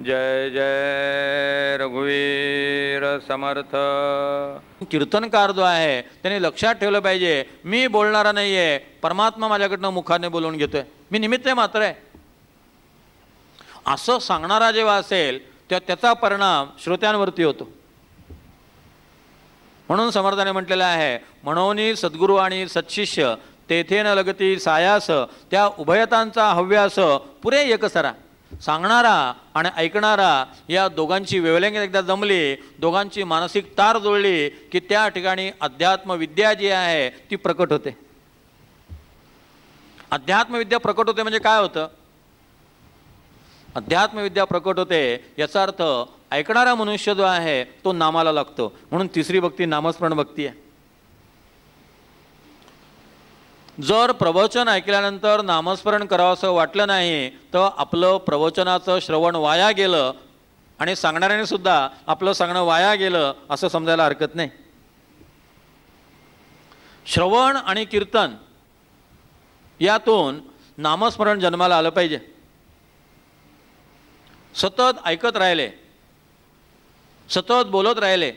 जय जय रघुवीर समर्थ. कीर्तनकार जो आहे. त्याने लक्षात ठेवलं पाहिजे. मी बोलणारा नाही आहे परमात्मा माझ्याकडनं मुखाने बोलवून घेतोय. मी निमित्त मात्र आहे. असं सांगणारा जेव्हा असेल तेव्हा त्याचा परिणाम श्रोत्यांवरती होतो. म्हणून समर्थाने म्हटलेलं आहे म्हणून सद्गुरू आणि सत्शिष्य तेथे न लगती सायास त्या उभयतांचा हव्यास पुरे एकसरा सांगणारा आणि ऐकणारा या दोघांची वेवलेंग एकदा जमली दोघांची मानसिक तार जुळली की त्या ठिकाणी अध्यात्मविद्या जी आहे ती प्रकट होते. अध्यात्मविद्या प्रकट होते म्हणजे काय होतं? अध्यात्मविद्या प्रकट होते याचा अर्थ ऐकणारा मनुष्य जो आहे तो नामाला लागतो. म्हणून तिसरी भक्ती नामस्मरण भक्ती आहे. जर प्रवचन ऐकल्यानंतर नामस्मरण करावं असं वाटलं नाही तर आपलं प्रवचनाचं श्रवण वाया गेलं आणि सांगणाऱ्याने सुद्धा आपलं सांगणं वाया गेलं असं समजायला हरकत नाही. श्रवण आणि कीर्तन यातून नामस्मरण जन्माला आलं पाहिजे. सतत ऐकत राहिले सतत बोलत राहिले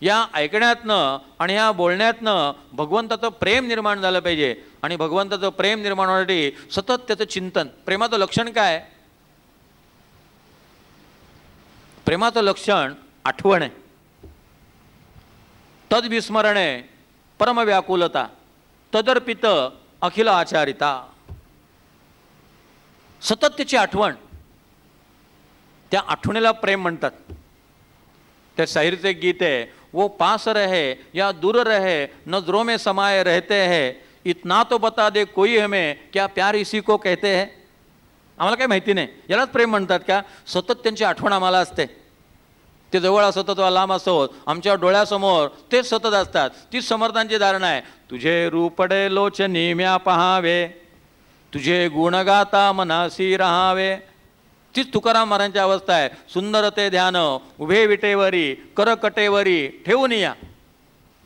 या ऐकण्यातनं आणि या बोलण्यातनं भगवंताचं प्रेम निर्माण झालं पाहिजे. आणि भगवंताचं प्रेम निर्माण होण्यासाठी सतत त्याचं चिंतन. प्रेमाचं लक्षण काय? प्रेमाचं लक्षण आठवण. आहे तद्विस्मरणे परमव्याकुलता. तदर्पित अखिल आचारिता. सतत त्याची आठवण. त्या आठवणीला प्रेम म्हणतात. त्या साहिरचं एक गीत आहे वो पास रहे या दूर रहे नजरों में समाये रहते हैं। इतना तो बता दे कोई हमें क्या प्यार इसी को कहते हैं? आम्हाला काही माहिती नाही. यालाच प्रेम म्हणतात का? सतत त्यांची आठवण आम्हाला असते. ते जवळ असत अथवा लांब असोत आमच्या डोळ्यासमोर ते सतत असतात. तीच समर्थांची धारणा आहे. तुझे रूपडे लोचनी म्या पहावे तुझे गुणगाता मनासी राहावे. तीच तुकाराम महाराजांची अवस्था आहे. सुंदर ते ध्यान उभे विटेवरी करकटेवरी ठेवून या.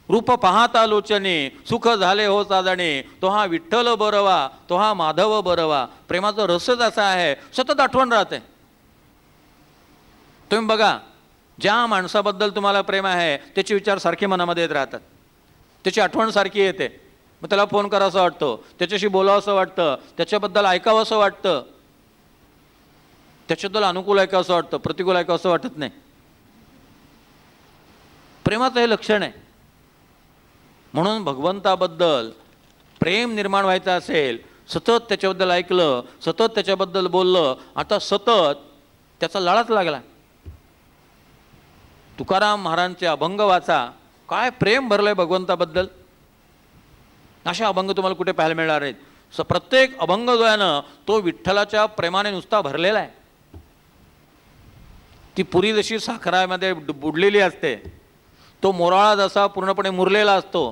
रूप पाहता लोचनी सुख झाले हो साजणे तो हा विठ्ठल बरवा तो हा माधव बरवा. प्रेमाचा रसच असा आहे सतत आठवण राहते. तुम्ही बघा ज्या माणसाबद्दल तुम्हाला प्रेम आहे त्याचे विचार सारखे मनामध्ये येत राहतात. त्याची आठवण सारखी येते. मग त्याला फोन करावंसं वाटतं. त्याच्याशी बोलावं असं वाटतं. त्याच्याबद्दल ऐकावं असं वाटतं. त्याच्याबद्दल अनुकूल ऐकावं असं वाटतं? प्रतिकूल ऐकावं असं वाटत नाही. प्रेमाचं हे लक्षण आहे. म्हणून भगवंताबद्दल प्रेम निर्माण व्हायचं असेल सतत त्याच्याबद्दल ऐकलं सतत त्याच्याबद्दल बोललं आता सतत त्याचा लळाच लागला. तुकाराम महाराजांचे अभंग वाचा. काय प्रेम भरलं आहे भगवंताबद्दल? असे अभंग तुम्हाला कुठे पाहायला मिळणार आहेत? स प्रत्येक अभंग जो आहे ना तो विठ्ठलाच्या प्रेमाने नुसता भरलेला आहे. ती पुरी जशी साखरामध्ये बुडलेली असते तो मोराळा जसा पूर्णपणे मुरलेला असतो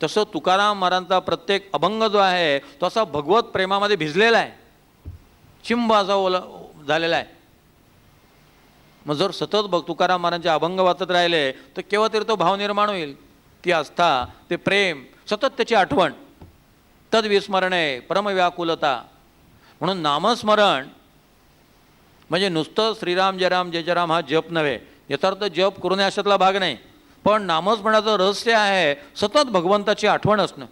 तसं तुकाराम महाराजांचा प्रत्येक अभंग जो आहे तो असा भगवत प्रेमामध्ये भिजलेला आहे. चिंब असा ओला झालेला आहे. मग जर सतत बघ तुकाराम महाराजांचे अभंग वाचत राहिले तर केव्हा तरी तो भाव निर्माण होईल ती आस्था ते प्रेम सतत त्याची आठवण तद्विस्मरणे परमव्याकुलता. म्हणून नामस्मरण म्हणजे नुसतं श्रीराम जयराम जय जयराम हा जप नव्हे. यथार्थ जप करून अशातला भाग नाही. पण नामस्मरणाचं रहस्य आहे सतत भगवंताची आठवण असणं.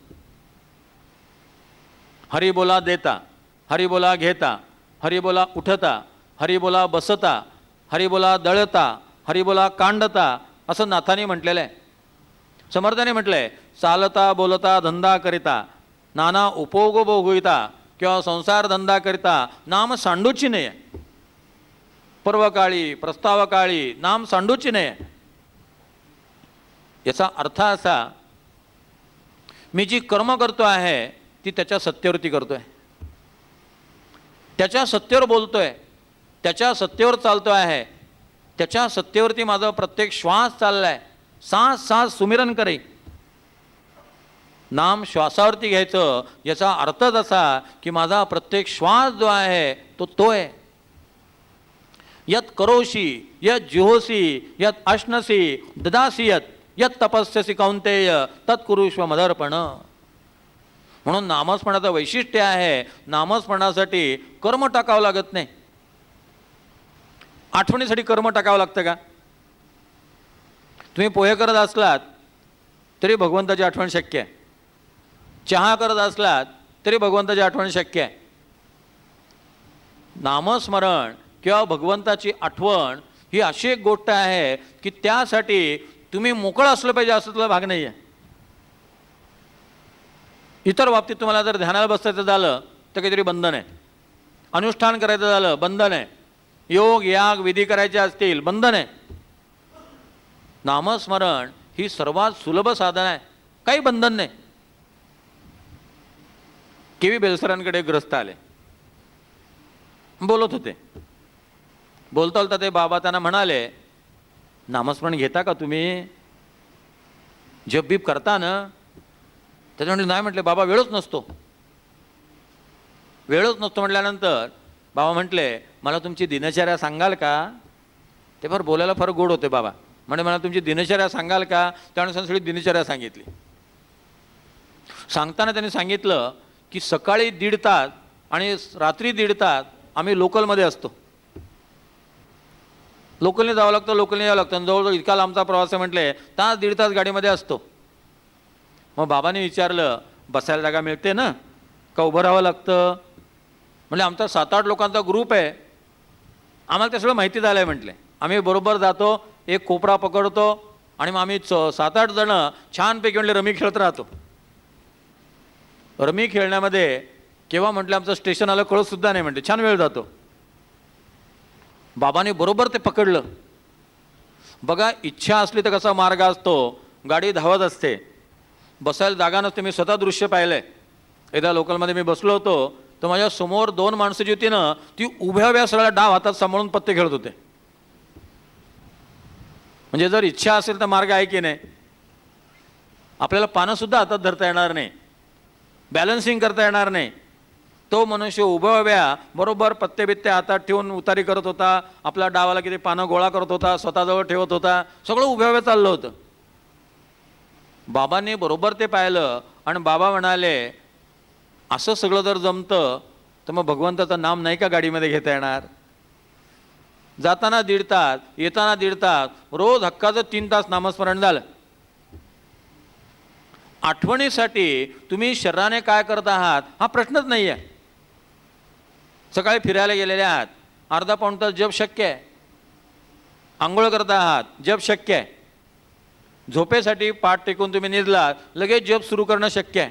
हरिबोला देता हरिबोला घेता हरिबोला उठता हरिबोला बसता हरिबोला दळता हरिबोला कांडता असं नाथाने म्हटलेलं आहे. समर्थाने म्हटलंय चालता बोलता धंदा करिता नाना उपयोग भोगविता किंवा संसार धंदा करिता नाम सांडूची नाही पर्वकाळी प्रस्तावकाळी नाम सांडूची याचा अर्थ असा मी जी कर्म करतो आहे ती त्याच्या सत्तेवरती करतोय त्याच्या सत्तेवर बोलतोय त्याच्या सत्तेवर चालतो आहे त्याच्या सत्तेवरती माझा प्रत्येक श्वास चाललाय सास सास सुमिरन करे नाम श्वासावरती घ्यायचं याचा अर्थच असा की माझा प्रत्येक श्वास जो आहे तो तो आहे यत करोशी यत जुहोसी यत अश्नसी ददासी यत यत तपस्यसी कौंतेय तत्कुरुष्व मदर्पण। म्हणून नामस्मरणाचं वैशिष्ट्य आहे नामस्मरणासाठी कर्म टाकावं लागत नाही. आठवणीसाठी कर्म टाकावं लागतं का? तुम्ही पोहे करत असलात तरी भगवंताची आठवण शक्य आहे. चहा करत असलात तरी भगवंताची आठवण शक्य आहे. नामस्मरण किंवा भगवंताची आठवण ही अशी एक गोष्ट आहे की त्यासाठी तुम्ही मोकळं असलं पाहिजे असं तुला भाग नाही आहे इतर बाबतीत तुम्हाला जर ध्यानाला बसायचं झालं तर काहीतरी बंधन आहे. अनुष्ठान करायचं झालं बंधन आहे. योग याग विधी करायचे असतील बंधन आहे. नामस्मरण ही सर्वात सुलभ साधन आहे. काही बंधन नाही. केवी बेलसरांकडे ग्रस्त आले. बोलत होते. बोलता बोलता ते बाबा त्यांना म्हणाले नामस्मरण घेता का तुम्ही? जप बीप करता ना? त्याच्यामुळे नाही म्हटले बाबा वेळच नसतो. वेळच नसतो म्हटल्यानंतर बाबा म्हटले मला तुमची दिनचर्या सांगाल का? ते फार बोलायला फार गोड होते बाबा. म्हणजे मला तुमची दिनचर्या सांगाल का? त्यानुसार सगळी दिनचर्या सांगितली. सांगताना त्यांनी सांगितलं की सकाळी दीड तास आणि रात्री दीड तास आम्ही लोकलमध्ये असतो. लोकलने जावं लागतं लोकलने यावं लागतं. आणि जवळजवळ इतका लांबचा प्रवास आहे म्हटले तास दीड तास गाडीमध्ये असतो. मग बाबांनी विचारलं बसायला जागा मिळते ना? का उभं राहावं लागतं? म्हणजे आमचा सात आठ लोकांचा ग्रुप आहे. आम्हाला ते सगळं माहिती झालं आहे म्हटले. आम्ही बरोबर जातो एक कोपरा पकडतो आणि मग आम्ही च सात आठ जणं छानपैकी म्हटले रमी खेळत राहतो. रमी खेळण्यामध्ये केव्हा म्हटलं आमचं स्टेशन आलं कळतसुद्धा नाही म्हणते छान वेळ जातो. बाबाने बरोबर ते पकडलं. बघा इच्छा असली तर कसा मार्ग असतो? गाडी धावत असते. बसायला जागा नसते. मी स्वतः दृश्य पाहिलं आहे एकदा लोकलमध्ये मी बसलो होतो तर माझ्यासमोर दोन माणसं जी होती ना ती उभ्या उभ्या सगळ्या डाव हातात सांभाळून पत्ते खेळत होते. म्हणजे जर इच्छा असेल तर मार्ग आहे की नाही? आपल्याला पानंसुद्धा हातात धरता येणार नाही. बॅलन्सिंग करता येणार नाही. तो मनुष्य उभ्या बरोबर पत्ते बित्ते हातात ठेवून उतारी करत होता आपला डावाला किती पानं गोळा करत होता स्वतःजवळ ठेवत होता सगळं उभ्या चाललं होतं. बाबांनी बरोबर ते पाहिलं आणि बाबा म्हणाले असं सगळं जर जमतं तर मग भगवंताचं नाम नाही का गाडीमध्ये घेता येणार? जाताना दीड तास येताना दीड तास रोज हक्काचं तीन तास नामस्मरण झालं. आठवणीसाठी तुम्ही शरीराने काय करत आहात हा प्रश्नच नाही आहे सकाळी फिरायला गेलेले आहात. अर्धा पाऊण तास जप शक्य आहे. आंघोळ करत आहात. जप शक्य आहे. झोपेसाठी पाठ टेकून तुम्ही निजलात लगेच जप सुरू करणं शक्य आहे.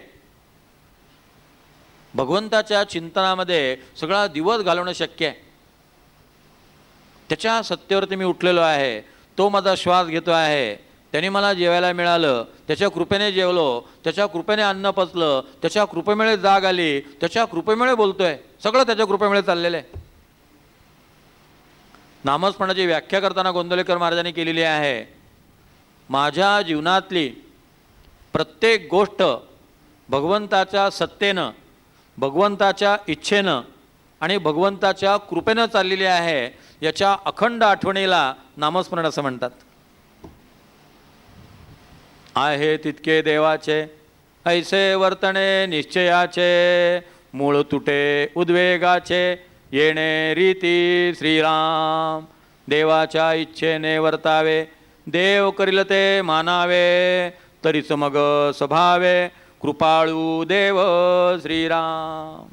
भगवंताच्या चिंतनामध्ये सगळा दिवस घालवणं शक्य आहे. त्याच्या सत्तेवरती मी उठलेलो आहे. तो माझा श्वास घेतो आहे. त्यांनी मला जेवायला मिळालं त्याच्या कृपेने जेवलो त्याच्या कृपेने अन्न पचलं त्याच्या कृपेमुळे जाग आली त्याच्या कृपेमुळे बोलतोय. सगळं त्याच्या कृपेमुळे चाललेलं आहे. नामस्मरणाची व्याख्या करताना गोंदवलेकर महाराजांनी केलेली आहे. माझ्या जीवनातली प्रत्येक गोष्ट भगवंताच्या सत्तेनं भगवंताच्या इच्छेनं आणि भगवंताच्या कृपेनं चाललेली आहे याच्या अखंड आठवणीला नामस्मरण असं म्हणतात. आहे तितके देवाचे ऐसे वर्तणे निश्चयाचे मूळ तुटे उद्वेगाचे येणे रीती श्रीराम. देवाच्या इच्छेने वर्तावे देव करील ते मानावे तरीच मग स्वभावे कृपाळू देव श्रीराम.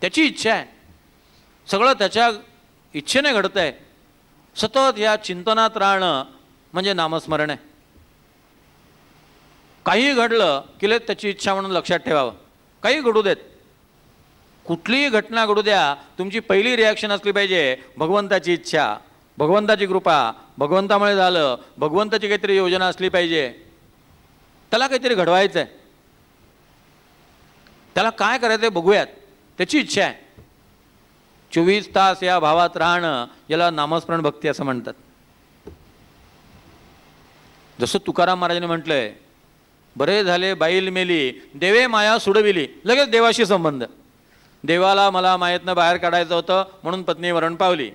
त्याची इच्छा आहे. सगळं त्याच्या इच्छेने घडतं आहे सतत या चिंतनात राहणं म्हणजे नामस्मरण आहे. काही घडलं की ले त्याची इच्छा म्हणून लक्षात ठेवावं. काही घडू देत. कुठलीही घटना घडू द्या तुमची पहिली रिॲक्शन असली पाहिजे भगवंताची इच्छा भगवंताची कृपा भगवंतामुळे झालं भगवंताची काहीतरी योजना असली पाहिजे. त्याला काहीतरी घडवायचं आहे त्याला काय करायचं आहे बघूयात. त्याची इच्छा आहे. चोवीस तास या भावात राहणं याला नामस्मरण भक्ती असं म्हणतात. जसं तुकाराम महाराजांनी म्हटलंय बरे झाले बाईल मेली देवे माया सुडविली. लगेच देवाशी संबंध. देवाला मला मायेतनं बाहेर काढायचं होतं म्हणून पत्नी वरण पावली.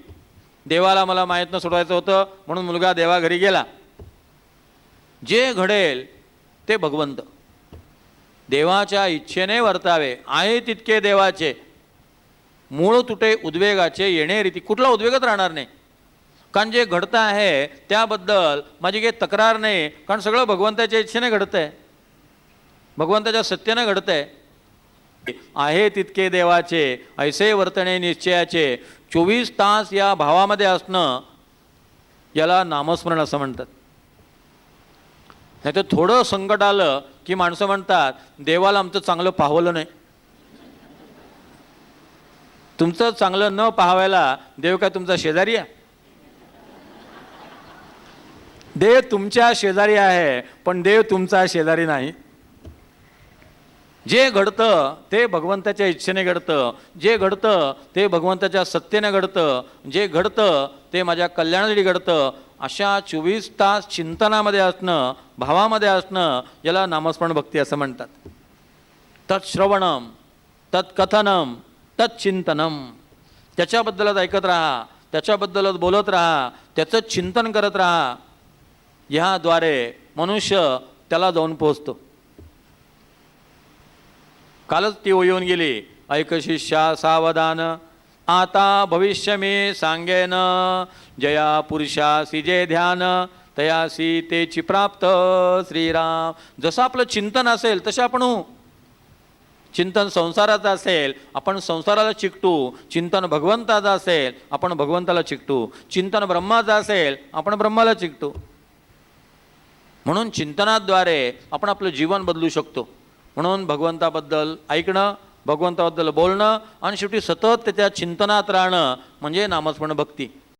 देवाला मला मायेतनं सोडवायचं होतं म्हणून मुलगा देवा घरी गेला. जे घडेल ते भगवंत. देवाच्या इच्छेने वर्तावे आहे तितके देवाचे. मूळ तुटे उद्वेगाचे येणे रीती कुठला उद्वेगच राहणार नाही. कारण जे घडतं आहे त्याबद्दल माझी काही तक्रार नाही कारण सगळं भगवंताच्या इच्छेने घडतं आहे भगवंताच्या सत्यानं घडतं आहे आहे तितके देवाचे ऐसे वर्तणे निश्चयाचे. चोवीस तास या भावामध्ये असणं याला नामस्मरण असं म्हणतात. नाही तर थोडं संकट आलं की माणसं म्हणतात देवाला आमचं चांगलं पाहवलं नाही. तुमचं चांगलं न पाहावायला देव काय तुमचा शेजारी आहे? देव तुमच्या शेजारी आहे पण देव तुमचा शेजारी नाही. जे घडतं ते भगवंताच्या इच्छेने घडतं. जे घडतं ते भगवंताच्या सत्तेने घडतं. जे घडतं ते माझ्या कल्याणासाठी घडतं. अशा चोवीस तास चिंतनामध्ये असणं भावामध्ये असणं याला नामस्मरण भक्ती असं म्हणतात. तत्श्रवणम तत्कथनम तत्चिंतनम त्याच्याबद्दलच ऐकत राहा त्याच्याबद्दलच बोलत राहा त्याचं चिंतन करत राहा. ह्याद्वारे मनुष्य त्याला जाऊन पोहोचतो. कालच ती येऊन गेली. ऐक शिष्या सावधान. आता भविष्य मी सांगेन. जया पुरुषासी जे ध्यान. तयासी तेची प्राप्त श्रीराम. जसं आपलं चिंतन असेल तसे आपण होऊ. चिंतन संसाराचं असेल आपण संसाराला चिकटू. चिंतन भगवंताचं असेल आपण भगवंताला चिकटू. चिंतन ब्रह्माचं असेल आपण ब्रह्माला चिकटू. म्हणून चिंतनाद्वारे आपण आपलं जीवन बदलू शकतो. म्हणून भगवंताबद्दल ऐकणं भगवंताबद्दल बोलणं आणि शेवटी सतत त्याच्या चिंतनात राहणं म्हणजे नामस्मरण भक्ती